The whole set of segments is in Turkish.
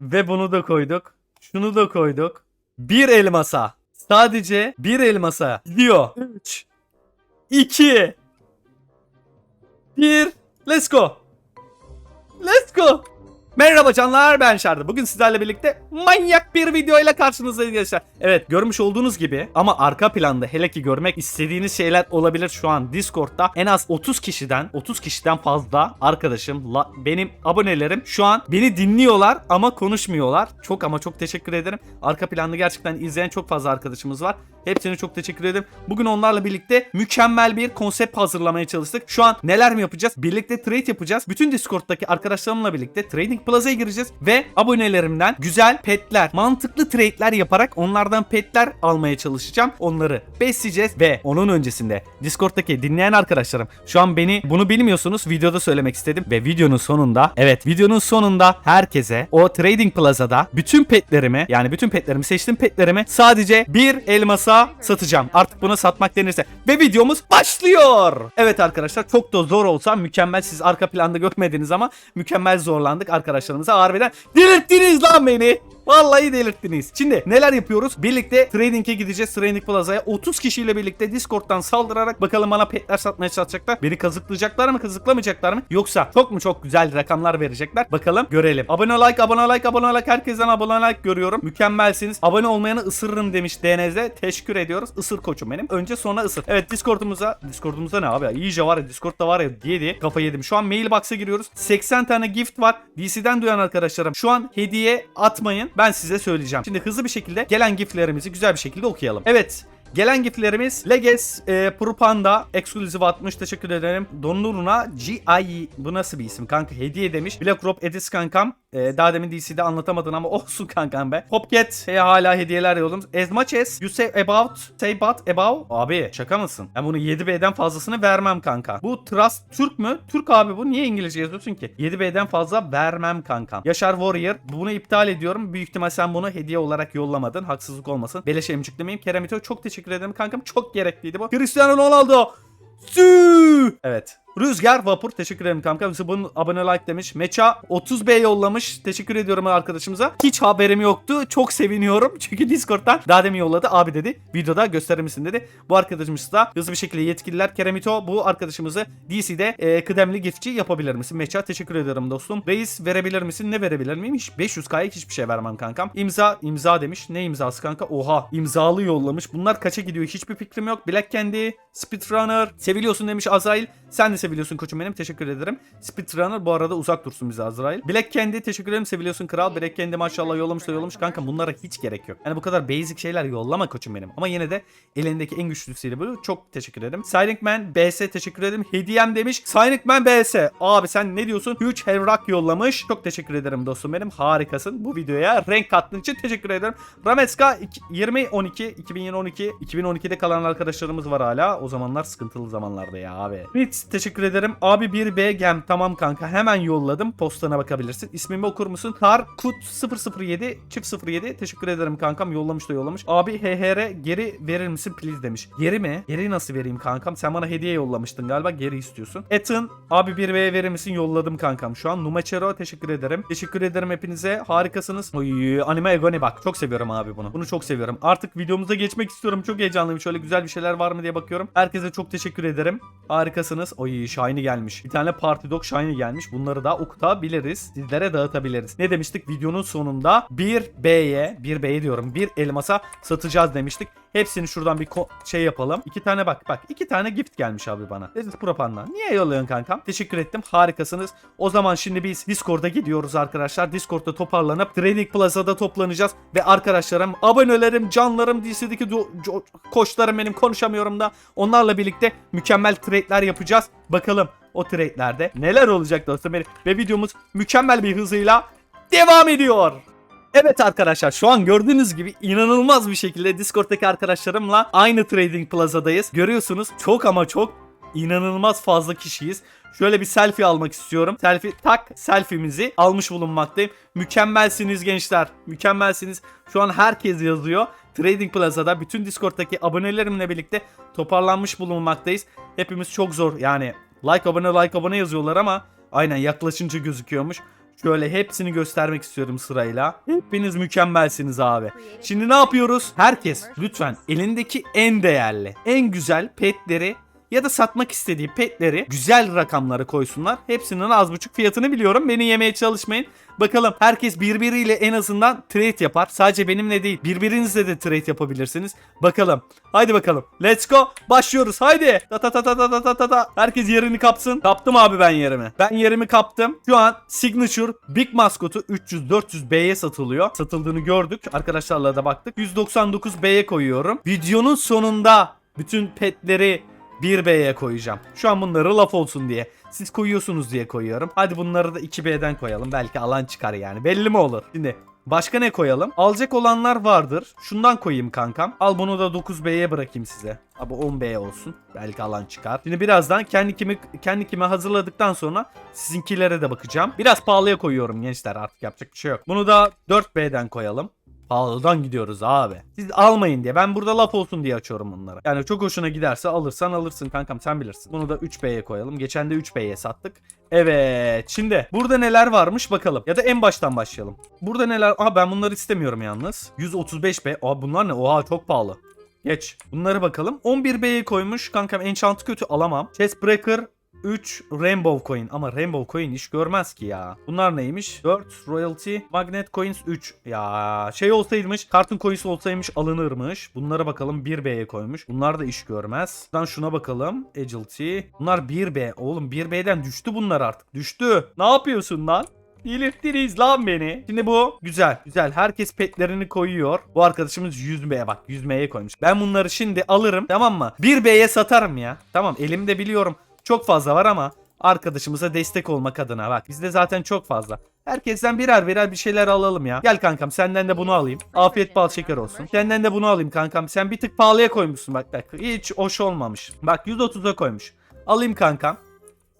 Ve bunu da koyduk. Şunu da koyduk. Bir elmasa. Sadece bir elmasa. Gidiyor. 3 2 1 Let's go. Let's go. Merhaba canlar ben Şardı. Bugün sizlerle birlikte manyak bir video ile karşınızdayız gençler. Evet görmüş olduğunuz gibi ama arka planda hele ki görmek istediğiniz şeyler olabilir şu an Discord'da. En az 30 kişiden 30 kişiden fazla arkadaşım la- benim abonelerim şu an beni dinliyorlar ama konuşmuyorlar. Çok ama çok teşekkür ederim. Arka planda gerçekten izleyen çok fazla arkadaşımız var. Hepsine çok teşekkür ederim. Bugün onlarla birlikte mükemmel bir konsept hazırlamaya çalıştık. Şu an neler mi yapacağız? Birlikte trade yapacağız. Bütün Discord'daki arkadaşlarımla birlikte Trading Plaza'ya gireceğiz ve abonelerimden güzel petler, mantıklı trade'ler yaparak onlardan petler almaya çalışacağım. Onları besleyeceğiz ve onun öncesinde Discord'daki dinleyen arkadaşlarım şu an beni bunu bilmiyorsunuz videoda söylemek istedim ve videonun sonunda evet videonun sonunda herkese o Trading Plaza'da bütün petlerimi yani bütün petlerimi seçtiğim petlerimi sadece bir elmasa satacağım. Artık buna satmak denirse. Ve videomuz başlıyor. Evet arkadaşlar çok da zor olsa mükemmel siz arka planda görmediniz ama mükemmel zorlandık arkadaşlarımıza harbiden. Delirttiniz lan beni. Vallahi delirttiniz. Şimdi neler yapıyoruz? Birlikte trading'e gideceğiz. Trading Plaza'ya 30 kişiyle birlikte Discord'dan saldırarak bakalım bana petler satmaya çalışacaklar. Beni kazıklayacaklar mı kazıklamayacaklar mı? Yoksa çok mu çok güzel rakamlar verecekler? Bakalım görelim. Abone like, abone like, abone like. Herkesten abone like görüyorum. Mükemmelsiniz. Abone olmayanı ısırırım demiş DNZ. Teşekkür ediyoruz. Isır koçum benim. Önce sonra ısır. Evet Discord'umuza. Discord'umuza ne abi? İyice var ya Discord'da var ya diye diye kafayı yedim. Şu an mailbox'a giriyoruz. 80 tane gift var. DC'den duyan arkadaşlarım. Şu an hediye atmayın. Ben size söyleyeceğim. Şimdi hızlı bir şekilde gelen giftlerimizi güzel bir şekilde okuyalım. Evet. Gelen giftlerimiz Leges e, Propanda Exclusive atmış teşekkür ederim. Donuruna GI bu nasıl bir isim kanka hediye demiş. Black Rob Edis kankam e, daha demin DC'de anlatamadın ama olsun kankam be. Hopget e, hala hediyeler yollamış. As much as you say about say but above. Abi şaka mısın? Ben bunu 7B'den fazlasını vermem kanka. Bu Trust Türk mü? Türk abi bu niye İngilizce yazıyorsun ki? 7B'den fazla vermem kankam. Yaşar Warrior bunu iptal ediyorum. Büyük ihtimal sen bunu hediye olarak yollamadın. Haksızlık olmasın. Beleş emciklemeyeyim. Keremito çok teşekkür ederim kankam. Çok gerekliydi bu. Cristiano Ronaldo. Sü. Evet. Rüzgar Vapur teşekkür ederim kankam. Zıbın abone like demiş. Meça 30B yollamış. Teşekkür ediyorum arkadaşımıza. Hiç haberim yoktu. Çok seviniyorum. Çünkü Discord'dan daha demin yolladı. Abi dedi. Videoda gösterir misin dedi. Bu arkadaşımız da hızlı bir şekilde yetkililer. Keremito bu arkadaşımızı DC'de e, kıdemli giftçi yapabilir misin? Meça teşekkür ederim dostum. Reis verebilir misin? Ne verebilir miyim? Hiç 500K'ya hiçbir şey vermem kankam. İmza imza demiş. Ne imzası kanka? Oha imzalı yollamış. Bunlar kaça gidiyor? Hiçbir fikrim yok. Black Candy, Speedrunner. Seviliyorsun demiş Azrail. Sen de seviliyorsun koçum benim. Teşekkür ederim. Speedrunner bu arada uzak dursun bize Azrail. Black Candy teşekkür ederim. Seviliyorsun kral. Black Candy maşallah yollamış da yollamış. Kanka bunlara hiç gerek yok. Yani bu kadar basic şeyler yollama koçum benim. Ama yine de elindeki en güçlüsüyle böyle çok teşekkür ederim. Silent Man BS teşekkür ederim. Hediyem demiş. Silent Man BS. Abi sen ne diyorsun? Huge Hevrak yollamış. Çok teşekkür ederim dostum benim. Harikasın. Bu videoya renk kattığın için teşekkür ederim. Rameska 2012 2012 2012'de kalan arkadaşlarımız var hala. O zamanlar sıkıntılı zamanlarda ya abi. Ritz teşekkür ederim. Abi 1B gem tamam kanka hemen yolladım. Postana bakabilirsin. İsmimi okur musun? Tarkut 007 çift 07 teşekkür ederim kankam yollamış da yollamış. Abi HHR geri verir misin please demiş. Geri mi? Geri nasıl vereyim kankam? Sen bana hediye yollamıştın galiba geri istiyorsun. Ethan abi 1B verir misin? Yolladım kankam şu an. Numachero teşekkür ederim. Teşekkür ederim hepinize. Harikasınız. Oy, anime Egoni bak. Çok seviyorum abi bunu. Bunu çok seviyorum. Artık videomuza geçmek istiyorum. Çok heyecanlıyım. Şöyle güzel bir şeyler var mı diye bakıyorum. Herkese çok teşekkür ederim. Harikasınız. Oy Shiny gelmiş. Bir tane Party Dog Shiny gelmiş. Bunları da okutabiliriz. Sizlere dağıtabiliriz. Ne demiştik? Videonun sonunda 1B'ye, 1B'ye diyorum. Bir elmasa satacağız demiştik. Hepsini şuradan bir şey yapalım. İki tane bak bak. iki tane gift gelmiş abi bana. Dedi propanda. Niye yolluyorsun kankam? Teşekkür ettim. Harikasınız. O zaman şimdi biz Discord'a gidiyoruz arkadaşlar. Discord'da toparlanıp Training Plaza'da toplanacağız. Ve arkadaşlarım, abonelerim, canlarım, DC'deki koçlarım benim konuşamıyorum da. Onlarla birlikte mükemmel trade'ler yapacağız. Bakalım o trade'lerde neler olacak dostum benim. Ve videomuz mükemmel bir hızıyla devam ediyor. Evet arkadaşlar şu an gördüğünüz gibi inanılmaz bir şekilde Discord'daki arkadaşlarımla aynı Trading Plaza'dayız. Görüyorsunuz çok ama çok inanılmaz fazla kişiyiz. Şöyle bir selfie almak istiyorum. Selfie tak selfie'mizi almış bulunmaktayım. Mükemmelsiniz gençler. Mükemmelsiniz. Şu an herkes yazıyor. Trading Plaza'da bütün Discord'daki abonelerimle birlikte toparlanmış bulunmaktayız. Hepimiz çok zor yani like abone like abone yazıyorlar ama aynen yaklaşınca gözüküyormuş. Şöyle hepsini göstermek istiyorum sırayla. Hepiniz mükemmelsiniz abi. Şimdi ne yapıyoruz? Herkes lütfen elindeki en değerli, en güzel petleri ya da satmak istediği petleri güzel rakamlara koysunlar. Hepsinin az buçuk fiyatını biliyorum. Beni yemeye çalışmayın. Bakalım herkes birbiriyle en azından trade yapar. Sadece benimle değil birbirinizle de trade yapabilirsiniz. Bakalım. Haydi bakalım. Let's go. Başlıyoruz. Haydi. Ta ta ta ta ta ta ta. Herkes yerini kapsın. Kaptım abi ben yerimi. Ben yerimi kaptım. Şu an Signature Big maskotu 300-400B'ye satılıyor. Satıldığını gördük. Arkadaşlarla da baktık. 199B'ye koyuyorum. Videonun sonunda bütün petleri 1B'ye koyacağım. Şu an bunları laf olsun diye. Siz koyuyorsunuz diye koyuyorum. Hadi bunları da 2B'den koyalım. Belki alan çıkar yani. Belli mi olur? Şimdi başka ne koyalım? Alacak olanlar vardır. Şundan koyayım kankam. Al bunu da 9B'ye bırakayım size. Abi 10B olsun. Belki alan çıkar. Şimdi birazdan kendi kimi kendi kime hazırladıktan sonra sizinkilere de bakacağım. Biraz pahalıya koyuyorum gençler artık yapacak bir şey yok. Bunu da 4B'den koyalım. Pahalıdan gidiyoruz abi. Siz almayın diye. Ben burada laf olsun diye açıyorum bunları. Yani çok hoşuna giderse alırsan alırsın kankam sen bilirsin. Bunu da 3B'ye koyalım. Geçen de 3B'ye sattık. Evet. Şimdi burada neler varmış bakalım. Ya da en baştan başlayalım. Burada neler... Aa ben bunları istemiyorum yalnız. 135B. Aa bunlar ne? Oha çok pahalı. Geç. Bunları bakalım. 11B'ye koymuş. Kankam enchant kötü alamam. Chestbreaker 3 Rainbow Coin ama Rainbow Coin iş görmez ki ya. Bunlar neymiş? 4 Royalty Magnet Coins 3. Ya şey olsaymış Cartoon Coins olsaymış alınırmış. Bunlara bakalım 1B'ye koymuş. Bunlar da iş görmez. Buradan şuna bakalım. Agility. Bunlar 1B. Oğlum 1B'den düştü bunlar artık. Düştü. Ne yapıyorsun lan? Delirttiniz lan beni. Şimdi bu güzel güzel. Herkes petlerini koyuyor. Bu arkadaşımız 100B'ye bak 100B'ye koymuş. Ben bunları şimdi alırım tamam mı? 1B'ye satarım ya. Tamam elimde biliyorum. Çok fazla var ama arkadaşımıza destek olmak adına bak. Bizde zaten çok fazla. Herkesten birer birer bir şeyler alalım ya. Gel kankam senden de bunu alayım. Afiyet bal şeker olsun. Senden de bunu alayım kankam. Sen bir tık pahalıya koymuşsun bak bak. Hiç hoş olmamış. Bak 130'a koymuş. Alayım kankam.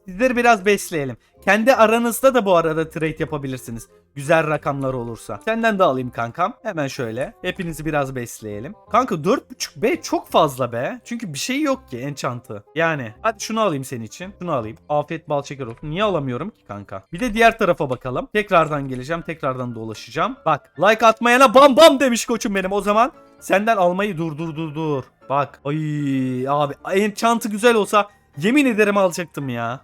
Sizleri biraz besleyelim. Kendi aranızda da bu arada trade yapabilirsiniz. Güzel rakamlar olursa. Senden de alayım kankam. Hemen şöyle. Hepinizi biraz besleyelim. Kanka 4.5 B çok fazla be. Çünkü bir şey yok ki enchantı. Yani hadi şunu alayım senin için. Şunu alayım. Afiyet bal şeker olsun. Niye alamıyorum ki kanka? Bir de diğer tarafa bakalım. Tekrardan geleceğim. Tekrardan dolaşacağım. Bak like atmayana bam bam demiş koçum benim. O zaman senden almayı dur dur dur dur. Bak. Ay abi enchantı güzel olsa yemin ederim alacaktım ya.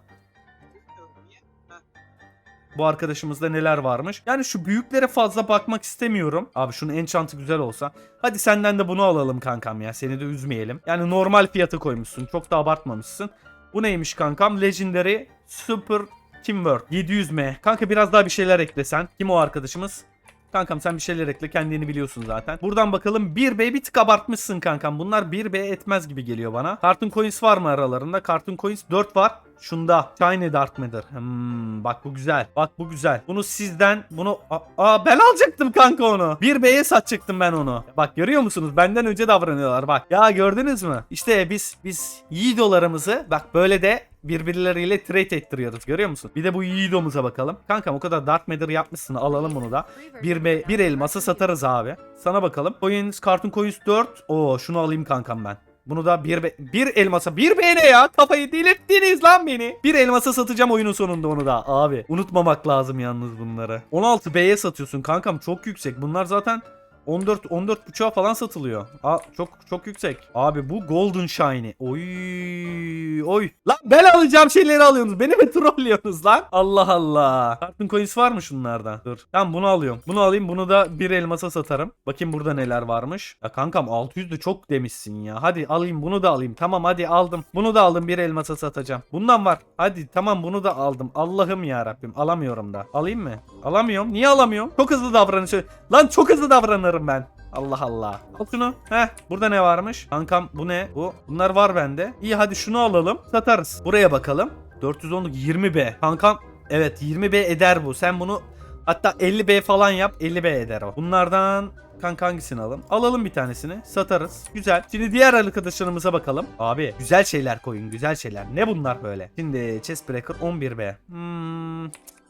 Bu arkadaşımızda neler varmış. Yani şu büyüklere fazla bakmak istemiyorum. Abi şunun enchantı güzel olsa. Hadi senden de bunu alalım kankam ya. Seni de üzmeyelim. Yani normal fiyatı koymuşsun. Çok da abartmamışsın. Bu neymiş kankam? Legendary Super Teamwork 700M. Kanka biraz daha bir şeyler eklesen. Kim o arkadaşımız? Kankam sen bir şeyler ekle kendini biliyorsun zaten. Buradan bakalım 1B bir tık abartmışsın kankam. Bunlar 1B etmez gibi geliyor bana. Cartoon Coins var mı aralarında? Cartoon Coins 4 var. Şunda Shiny Dark Matter. Hmm, bak bu güzel. Bak bu güzel. Bunu sizden bunu Aa, ben alacaktım kanka onu. 1B'ye satacaktım ben onu. Bak görüyor musunuz? Benden önce davranıyorlar bak. Ya gördünüz mü? İşte biz biz yiğidolarımızı bak böyle de birbirleriyle trade ettiriyoruz. Görüyor musun? Bir de bu yiğidomuza bakalım. Kankam o kadar Dark Matter yapmışsın. Alalım bunu da. Bir, be, bir elması satarız abi. Sana bakalım. Coins, Cartoon Coins 4. Oo şunu alayım kankam ben. Bunu da bir, bir elmasa bir beğene ya kafayı delirttiniz lan beni. Bir elmasa satacağım oyunun sonunda onu da abi. Unutmamak lazım yalnız bunları. 16B'ye satıyorsun kankam çok yüksek. Bunlar zaten 14 14 buçuğa falan satılıyor. Aa çok çok yüksek. Abi bu Golden Shiny. Oy oy. Lan ben alacağım şeyleri alıyorsunuz. Beni mi trollüyorsunuz lan? Allah Allah. Cartoon Coins var mı şunlardan? Dur. Tamam bunu alıyorum. Bunu alayım. Bunu da bir elmasa satarım. Bakayım burada neler varmış. Ya kankam 600 de çok demişsin ya. Hadi alayım bunu da alayım. Tamam hadi aldım. Bunu da aldım bir elmasa satacağım. Bundan var. Hadi tamam bunu da aldım. Allah'ım ya Rabbim. Alamıyorum da. Alayım mı? Alamıyorum. Niye alamıyorum? Çok hızlı davranışı. Lan çok hızlı davranırım ben. Allah Allah. Al şunu. Heh. Burada ne varmış? Kankam bu ne? Bu. Bunlar var bende. İyi hadi şunu alalım. Satarız. Buraya bakalım. 410'luk 20B. Kankam evet 20B eder bu. Sen bunu hatta 50B falan yap. 50B eder o. Bunlardan Kanka hangisini alalım? Alalım bir tanesini. Satarız. Güzel. Şimdi diğer arkadaşlarımıza bakalım. Abi güzel şeyler koyun. Güzel şeyler. Ne bunlar böyle? Şimdi Chestbreaker 11B. Hmm,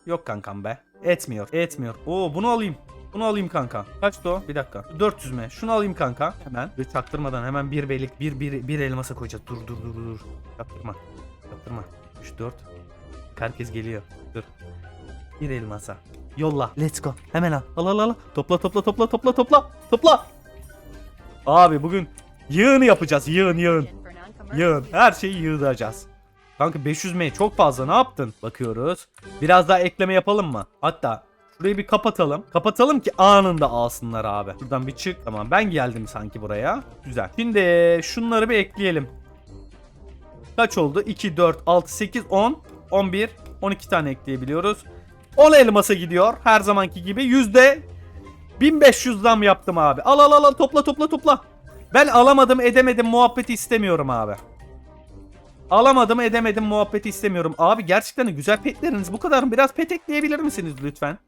yok kankam be. Etmiyor. Etmiyor. Oo bunu alayım. Bunu alayım kanka. Kaçtı o? Bir dakika. 400 mi? Şunu alayım kanka. Hemen. Bir çaktırmadan hemen bir beylik bir, bir, bir elmasa koyacağız. Dur dur dur dur. Çaktırma. Çaktırma. 3 4. Herkes geliyor. Dur. Bir elmasa. Yolla. Let's go. Hemen al. Al al al. Topla topla topla topla topla. Topla. Abi bugün yığını yapacağız. Yığın yığın. Yığın. Her şeyi yığdıracağız. Kanka 500 M çok fazla ne yaptın? Bakıyoruz. Biraz daha ekleme yapalım mı? Hatta şurayı bir kapatalım. Kapatalım ki anında alsınlar abi. Buradan bir çık. Tamam ben geldim sanki buraya. Güzel. Şimdi şunları bir ekleyelim. Kaç oldu? 2, 4, 6, 8, 10, 11, 12 tane ekleyebiliyoruz. 10 elmasa gidiyor. Her zamanki gibi. Yüzde 1500 zam yaptım abi. Al al al al topla topla topla. Ben alamadım edemedim muhabbeti istemiyorum abi. Alamadım edemedim muhabbeti istemiyorum. Abi gerçekten güzel petleriniz bu kadar mı? Biraz pet ekleyebilir misiniz lütfen?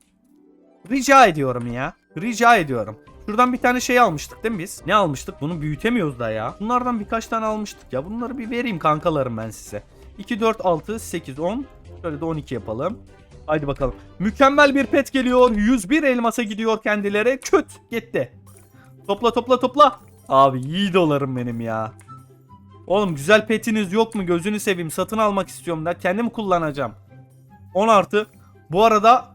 Rica ediyorum ya. Rica ediyorum. Şuradan bir tane şey almıştık değil mi biz? Ne almıştık? Bunu büyütemiyoruz da ya. Bunlardan birkaç tane almıştık ya. Bunları bir vereyim kankalarım ben size. 2, 4, 6, 8, 10. Şöyle de 12 yapalım. Haydi bakalım. Mükemmel bir pet geliyor. 101 elmasa gidiyor kendileri. Köt gitti. Topla topla topla. Abi iyi dolarım benim ya. Oğlum güzel petiniz yok mu? Gözünü seveyim. Satın almak istiyorum da. Kendim kullanacağım. 10 artı. Bu arada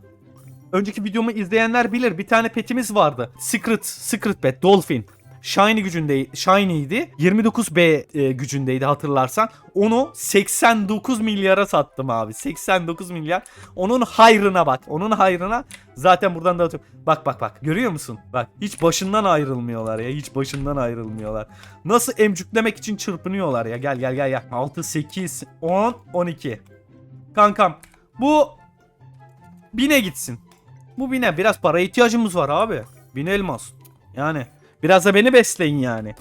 önceki videomu izleyenler bilir. Bir tane petimiz vardı. Secret, Secret pet, Dolphin. Shiny gücünde Shiny'ydi. 29B e, gücündeydi hatırlarsan. Onu 89 milyara sattım abi. 89 milyar. Onun hayrına bak. Onun hayrına zaten buradan da. Bak bak bak. Görüyor musun? Bak hiç başından ayrılmıyorlar ya. Hiç başından ayrılmıyorlar. Nasıl emcüklemek için çırpınıyorlar ya. Gel gel gel gel. 6 8 10 12. Kankam bu bine gitsin. Bu bine biraz para ihtiyacımız var abi. Bin elmas. Yani biraz da beni besleyin yani.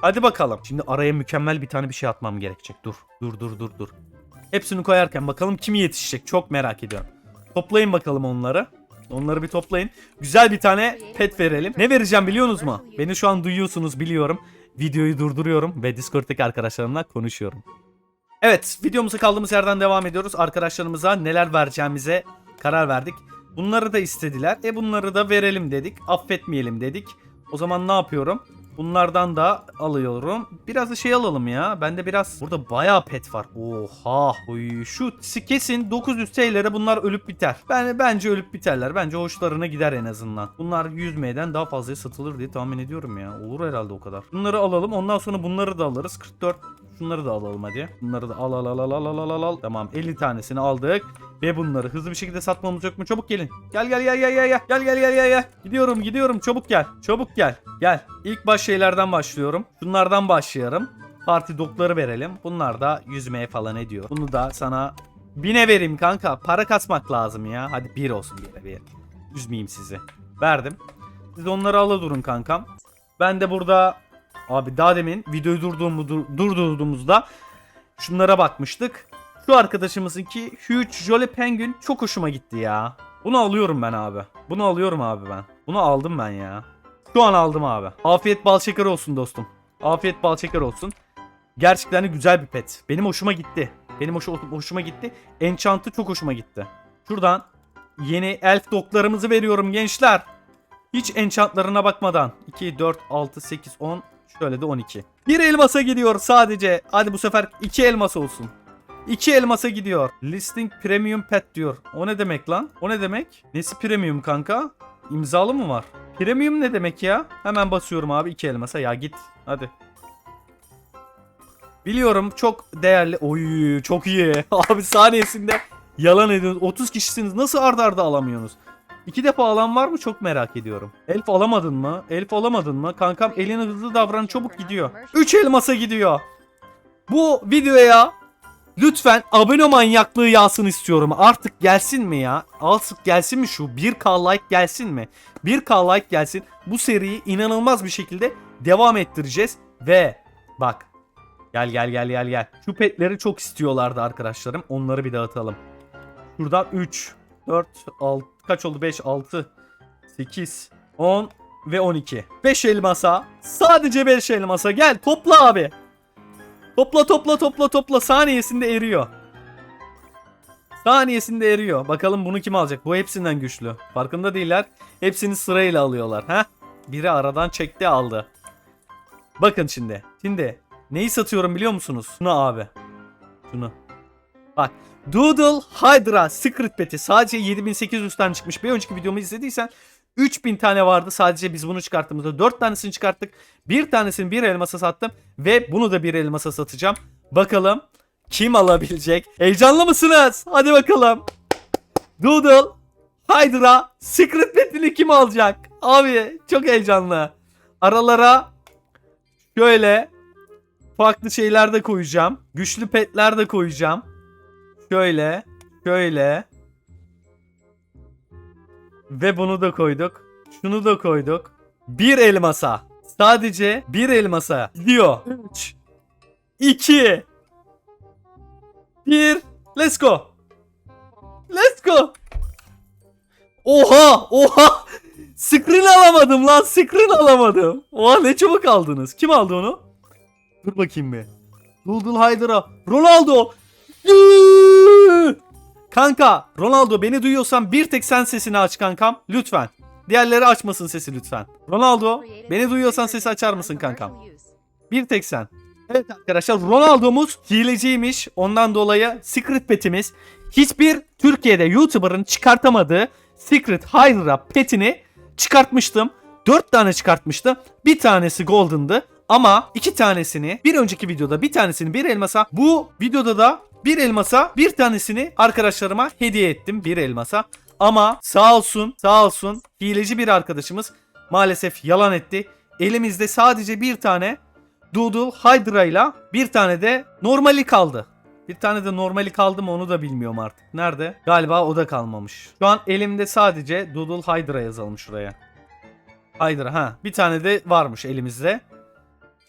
Hadi bakalım. Şimdi araya mükemmel bir tane bir şey atmam gerekecek. Dur. Dur dur dur dur. Hepsini koyarken bakalım kim yetişecek. Çok merak ediyorum. Toplayın bakalım onları. Onları bir toplayın. Güzel bir tane pet verelim. Ne vereceğim biliyorsunuz mu? Beni şu an duyuyorsunuz biliyorum. Videoyu durduruyorum ve Discord'daki arkadaşlarımla konuşuyorum. Evet videomuza kaldığımız yerden devam ediyoruz. Arkadaşlarımıza neler vereceğimize karar verdik. Bunları da istediler. E bunları da verelim dedik. Affetmeyelim dedik. O zaman ne yapıyorum? Bunlardan da alıyorum. Biraz da şey alalım ya. Bende biraz burada bayağı pet var. Oha. Oy, şu kesin 900 TL'lere bunlar ölüp biter. Ben bence ölüp biterler. Bence hoşlarına gider en azından. Bunlar 100 M'den daha fazlaya satılır diye tahmin ediyorum ya. Olur herhalde o kadar. Bunları alalım. Ondan sonra bunları da alırız. 44 Şunları da alalım hadi. Bunları da al al al al al al al al. Tamam 50 tanesini aldık. Ve bunları hızlı bir şekilde satmamız yok mu? Çabuk gelin. Gel gel gel gel gel gel. Gel gel gel gel gel. Gidiyorum gidiyorum çabuk gel. Çabuk gel. Gel. İlk baş şeylerden başlıyorum. Şunlardan başlayalım. Parti dokları verelim. Bunlar da yüzmeye falan ediyor. Bunu da sana bine vereyim kanka. Para kasmak lazım ya. Hadi bir olsun bir bir. Üzmeyeyim sizi. Verdim. Siz onları ala durun kankam. Ben de burada Abi daha demin videoyu durduğumu, dur- durdurduğumuzda şunlara bakmıştık. Şu arkadaşımızınki Huge Jolly Penguin çok hoşuma gitti ya. Bunu alıyorum ben abi. Bunu alıyorum abi ben. Bunu aldım ben ya. Şu an aldım abi. Afiyet bal şeker olsun dostum. Afiyet bal şeker olsun. Gerçekten de güzel bir pet. Benim hoşuma gitti. Benim hoş, hoşuma gitti. Enchant'ı çok hoşuma gitti. Şuradan yeni elf doklarımızı veriyorum gençler. Hiç enchantlarına bakmadan. 2, 4, 6, 8, 10. Şöyle de 12. Bir elmasa gidiyor sadece. Hadi bu sefer 2 elmas olsun. 2 elmasa gidiyor. Listing premium pet diyor. O ne demek lan? O ne demek? Nesi premium kanka? İmzalı mı var? Premium ne demek ya? Hemen basıyorum abi 2 elmasa. Ya git. Hadi. Biliyorum çok değerli. Oy çok iyi. Abi saniyesinde yalan ediyorsunuz. 30 kişisiniz. Nasıl arda arda alamıyorsunuz? İki defa alan var mı çok merak ediyorum. Elf alamadın mı? Elf alamadın mı? Kankam eline hızlı davran çabuk gidiyor. 3 elmasa gidiyor. Bu videoya lütfen abone manyaklığı yağsın istiyorum. Artık gelsin mi ya? Artık gelsin mi şu? 1k like gelsin mi? 1k like gelsin. Bu seriyi inanılmaz bir şekilde devam ettireceğiz. Ve bak Gel gel gel gel gel. Şu petleri çok istiyorlardı arkadaşlarım. Onları bir dağıtalım. Şuradan 3, 4, 6, kaç oldu? 5, 6, 8, 10 ve 12. 5 elmasa. Sadece 5 elmasa. Gel topla abi. Topla topla topla topla. Saniyesinde eriyor. Saniyesinde eriyor. Bakalım bunu kim alacak? Bu hepsinden güçlü. Farkında değiller. Hepsini sırayla alıyorlar. ha? Biri aradan çekti aldı. Bakın şimdi. Şimdi neyi satıyorum biliyor musunuz? Şunu abi. Şunu. Bak Doodle Hydra Secret Pet'i sadece 7800 tane çıkmış. Bir önceki videomu izlediysen 3000 tane vardı. Sadece biz bunu çıkarttığımızda 4 tanesini çıkarttık. Bir tanesini bir elmasa sattım ve bunu da bir elmasa satacağım. Bakalım kim alabilecek? Heyecanlı mısınız? Hadi bakalım. Doodle Hydra Secret Pet'ini kim alacak? Abi çok heyecanlı. Aralara şöyle farklı şeyler de koyacağım. Güçlü petler de koyacağım. Şöyle, şöyle. Ve bunu da koyduk. Şunu da koyduk. Bir elmasa. Sadece bir elmasa. Gidiyor. 3 2 1 Let's go. Let's go. Oha! Oha! Screen alamadım lan. Screen alamadım. Oha ne çabuk aldınız. Kim aldı onu? Dur bakayım bir. Doodle Hydra. Ronaldo. Yuuu! Kanka Ronaldo beni duyuyorsan bir tek sen sesini aç kankam. Lütfen. Diğerleri açmasın sesi lütfen. Ronaldo beni duyuyorsan sesi açar mısın kankam? Bir tek sen. Evet arkadaşlar Ronaldo'muz hileciymiş. Ondan dolayı Secret Pet'imiz hiçbir Türkiye'de YouTuber'ın çıkartamadığı Secret Hydra petini çıkartmıştım. 4 tane çıkartmıştım. Bir tanesi Golden'dı. Ama iki tanesini bir önceki videoda bir tanesini bir elmasa bu videoda da bir elmasa bir tanesini arkadaşlarıma hediye ettim bir elmasa. Ama sağ olsun sağ olsun hileci bir arkadaşımız maalesef yalan etti. Elimizde sadece bir tane Doodle Hydra ile bir tane de normali kaldı. Bir tane de normali kaldı mı onu da bilmiyorum artık. Nerede? Galiba o da kalmamış. Şu an elimde sadece Doodle Hydra yazalım şuraya. Hydra ha. Bir tane de varmış elimizde.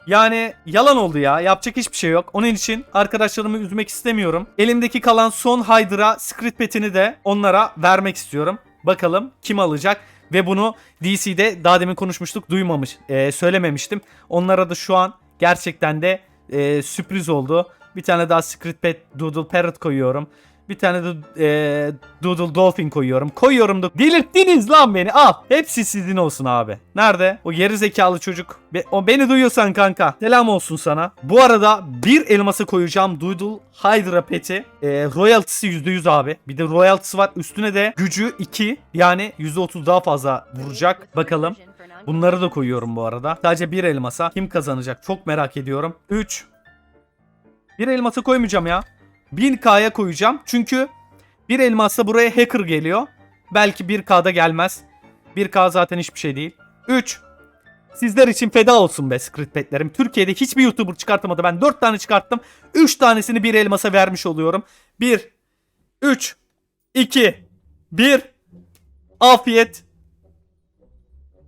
Yani yalan oldu ya. Yapacak hiçbir şey yok. Onun için arkadaşlarımı üzmek istemiyorum. Elimdeki kalan son Hydra Secret Pet'ini de onlara vermek istiyorum. Bakalım kim alacak ve bunu DC'de daha demin konuşmuştuk duymamış, e, söylememiştim. Onlara da şu an gerçekten de e, sürpriz oldu. Bir tane daha Secret Pet Doodle Parrot koyuyorum. Bir tane de e, Doodle Dolphin koyuyorum. Koyuyorum da delirttiniz lan beni. Al. Hepsi sizin olsun abi. Nerede? O geri zekalı çocuk. Be- o beni duyuyorsan kanka. Selam olsun sana. Bu arada bir elması koyacağım Doodle Hydra Pet'i. E, royalty'si %100 abi. Bir de royalty'si var. Üstüne de gücü 2. Yani %30 daha fazla vuracak. Bakalım. Bunları da koyuyorum bu arada. Sadece bir elmasa. Kim kazanacak? Çok merak ediyorum. 3. Bir elmasa koymayacağım ya. 1000K'ya koyacağım. Çünkü bir elmasla buraya hacker geliyor. Belki 1K'da gelmez. 1K zaten hiçbir şey değil. 3. Sizler için feda olsun be Secret Pet'lerim. Türkiye'de hiçbir YouTuber çıkartamadı. Ben 4 tane çıkarttım. 3 tanesini bir elmasa vermiş oluyorum. 1. 3. 2. 1. Afiyet.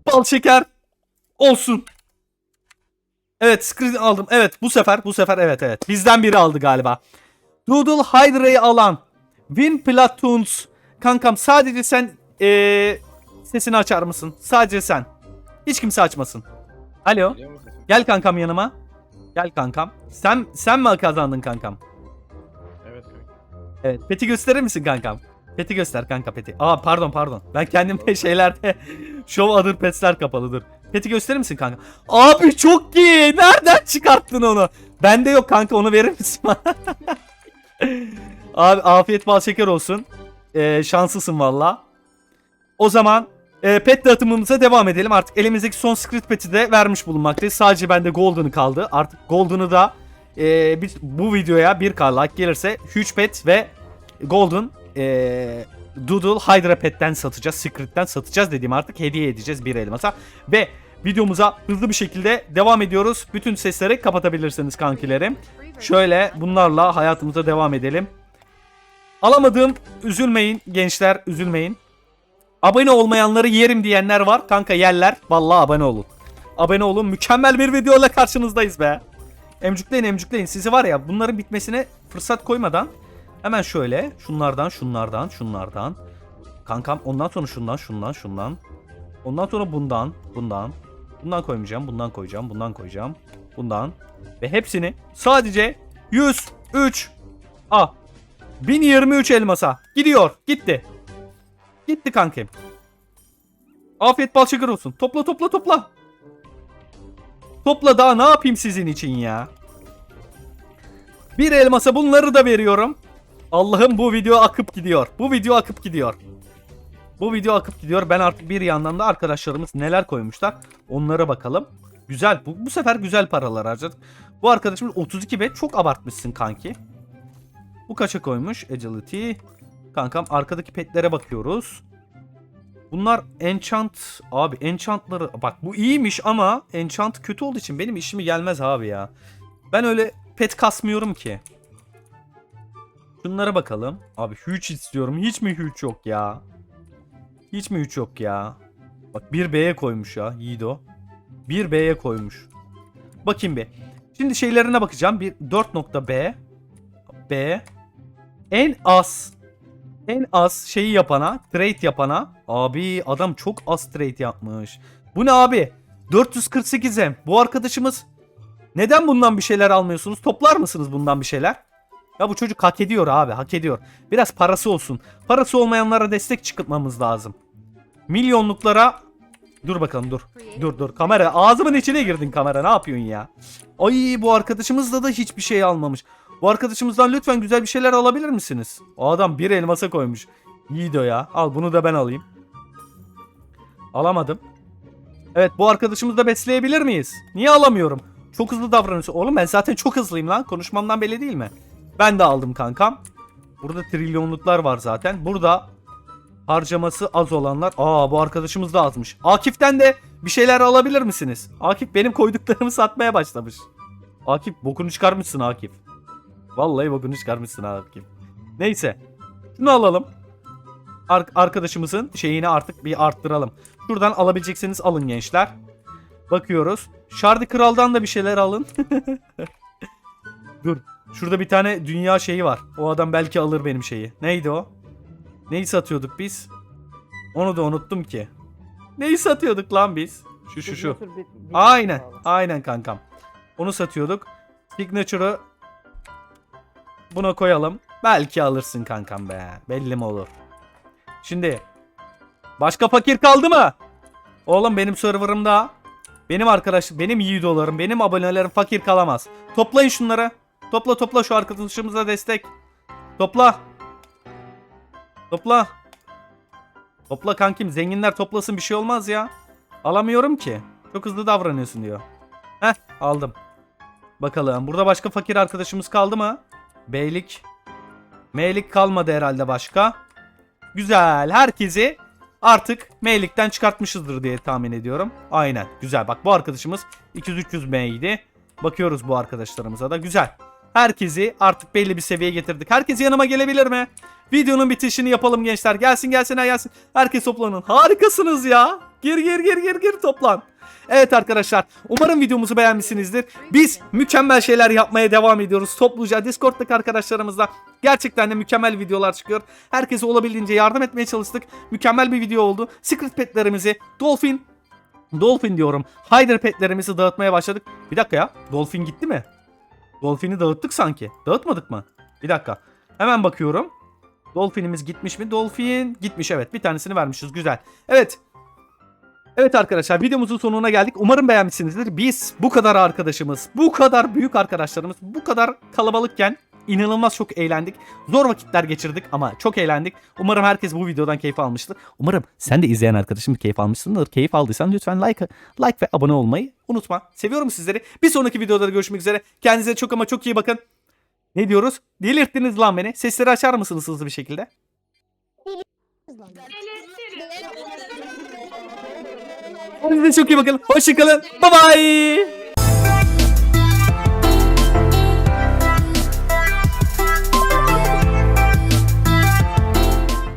Bal şeker. Olsun. Evet screen aldım. Evet bu sefer bu sefer evet evet. Bizden biri aldı galiba. Doodle Hydra'yı alan Win Platoons kankam sadece sen eee, sesini açar mısın? Sadece sen. Hiç kimse açmasın. Alo. Gel kankam yanıma. Gel kankam. Sen sen mi kazandın kankam? Evet kanka. Evet. Peti gösterir misin kankam? Peti göster kanka peti. Aa pardon pardon. Ben kendim şeylerde show other pets'ler kapalıdır. Peti gösterir misin kanka? Abi çok iyi. Nereden çıkarttın onu? Bende yok kanka onu verir misin bana? Abi afiyet bal şeker olsun. Ee, şanslısın valla. O zaman e, pet dağıtımımıza devam edelim. Artık elimizdeki son Secret Pet'i de vermiş bulunmaktayız. Sadece bende Golden'ı kaldı. Artık Golden'ı da e, biz, bu videoya 1k like gelirse Huge Pet ve Golden e, Doodle Hydra Pet'ten satacağız. Secret'ten satacağız dediğim artık hediye edeceğiz bir elmasa. Ve videomuza hızlı bir şekilde devam ediyoruz. Bütün sesleri kapatabilirsiniz kankilerim. Şöyle bunlarla hayatımıza devam edelim. Alamadığım üzülmeyin gençler üzülmeyin. Abone olmayanları yerim diyenler var. Kanka yerler. Vallahi abone olun. Abone olun. Mükemmel bir videoyla karşınızdayız be. Emcükleyin emcükleyin. Sizi var ya bunların bitmesine fırsat koymadan hemen şöyle şunlardan şunlardan şunlardan. Kankam ondan sonra şundan şundan şundan. Ondan sonra bundan bundan. Bundan koymayacağım. Bundan koyacağım. Bundan koyacağım. Bundan. Ve hepsini sadece 103 A 1023 elmasa. Gidiyor. Gitti. Gitti kankim. Afiyet bal şeker olsun. Topla topla topla. Topla daha ne yapayım sizin için ya. Bir elmasa bunları da veriyorum. Allah'ım bu video akıp gidiyor. Bu video akıp gidiyor. Bu video akıp gidiyor. Ben artık bir yandan da arkadaşlarımız neler koymuşlar onlara bakalım. Güzel. Bu, bu sefer güzel paralar harcadık. Bu arkadaşımız 32 be çok abartmışsın kanki. Bu kaça koymuş? Agility. Kankam arkadaki petlere bakıyoruz. Bunlar enchant abi enchantları bak bu iyiymiş ama enchant kötü olduğu için benim işimi gelmez abi ya. Ben öyle pet kasmıyorum ki. Şunlara bakalım. Abi huge istiyorum. Hiç mi huge yok ya? Hiç mi huge yok ya? Bak 1B'ye koymuş ya Yiğido. 1B'ye koymuş. Bakayım bir. Şimdi şeylerine bakacağım. Bir 4.B B en az en az şeyi yapana, trade yapana. Abi adam çok az trade yapmış. Bu ne abi? 448'e. Bu arkadaşımız neden bundan bir şeyler almıyorsunuz? Toplar mısınız bundan bir şeyler? Ya bu çocuk hak ediyor abi, hak ediyor. Biraz parası olsun. Parası olmayanlara destek çıkmamız lazım. Milyonluklara Dur bakalım dur. Dur dur. Kamera ağzımın içine girdin kamera. Ne yapıyorsun ya? Ay bu arkadaşımız da hiçbir şey almamış. Bu arkadaşımızdan lütfen güzel bir şeyler alabilir misiniz? O adam bir elmasa koymuş. Yiğido ya. Al bunu da ben alayım. Alamadım. Evet bu arkadaşımızı da besleyebilir miyiz? Niye alamıyorum? Çok hızlı davranıyorsun. Oğlum ben zaten çok hızlıyım lan. Konuşmamdan belli değil mi? Ben de aldım kankam. Burada trilyonluklar var zaten. Burada harcaması az olanlar. Aa bu arkadaşımız da azmış. Akif'ten de bir şeyler alabilir misiniz? Akif benim koyduklarımı satmaya başlamış. Akif bokunu çıkarmışsın Akif. Vallahi bokunu çıkarmışsın Akif. Neyse. Şunu alalım. Ar- arkadaşımızın şeyini artık bir arttıralım. Şuradan alabilecekseniz alın gençler. Bakıyoruz. Şardi Kral'dan da bir şeyler alın. Dur. Şurada bir tane dünya şeyi var. O adam belki alır benim şeyi. Neydi o? Neyi satıyorduk biz? Onu da unuttum ki. Neyi satıyorduk lan biz? Şu şu şu. Aynen. Aynen kankam. Onu satıyorduk. Signature'ı buna koyalım. Belki alırsın kankam be. Belli mi olur? Şimdi başka fakir kaldı mı? Oğlum benim serverımda benim arkadaş, benim yiğidolarım, benim abonelerim fakir kalamaz. Toplayın şunları. Topla topla şu arkadaşımıza destek. Topla. Topla. Topla kankim zenginler toplasın bir şey olmaz ya. Alamıyorum ki. Çok hızlı davranıyorsun diyor. Heh aldım. Bakalım burada başka fakir arkadaşımız kaldı mı? Beylik. Meylik kalmadı herhalde başka. Güzel. Herkesi artık meylikten çıkartmışızdır diye tahmin ediyorum. Aynen. Güzel. Bak bu arkadaşımız 200-300 meydi. Bakıyoruz bu arkadaşlarımıza da. Güzel. Herkesi artık belli bir seviyeye getirdik. Herkes yanıma gelebilir mi? Videonun bitişini yapalım gençler. Gelsin gelsin gelsin. Herkes toplanın. Harikasınız ya. Gir gir gir gir gir toplan. Evet arkadaşlar umarım videomuzu beğenmişsinizdir. Biz mükemmel şeyler yapmaya devam ediyoruz. Topluca Discord'daki arkadaşlarımızla gerçekten de mükemmel videolar çıkıyor. Herkese olabildiğince yardım etmeye çalıştık. Mükemmel bir video oldu. Secret petlerimizi Dolphin Dolphin diyorum. Hyder petlerimizi dağıtmaya başladık. Bir dakika ya. Dolphin gitti mi? Dolphin'i dağıttık sanki. Dağıtmadık mı? Bir dakika. Hemen bakıyorum. Dolphin'imiz gitmiş mi? Dolphin gitmiş evet. Bir tanesini vermişiz. Güzel. Evet. Evet arkadaşlar videomuzun sonuna geldik. Umarım beğenmişsinizdir. Biz bu kadar arkadaşımız, bu kadar büyük arkadaşlarımız, bu kadar kalabalıkken inanılmaz çok eğlendik. Zor vakitler geçirdik ama çok eğlendik. Umarım herkes bu videodan keyif almıştır. Umarım sen de izleyen arkadaşım keyif almışsındır. Keyif aldıysan lütfen like, like ve abone olmayı unutma. Seviyorum sizleri. Bir sonraki videoda görüşmek üzere. Kendinize çok ama çok iyi bakın. Ne diyoruz? Delirttiniz lan beni. Sesleri açar mısınız hızlı bir şekilde? Kendinize çok iyi bakın. Hoşçakalın. Bye bye.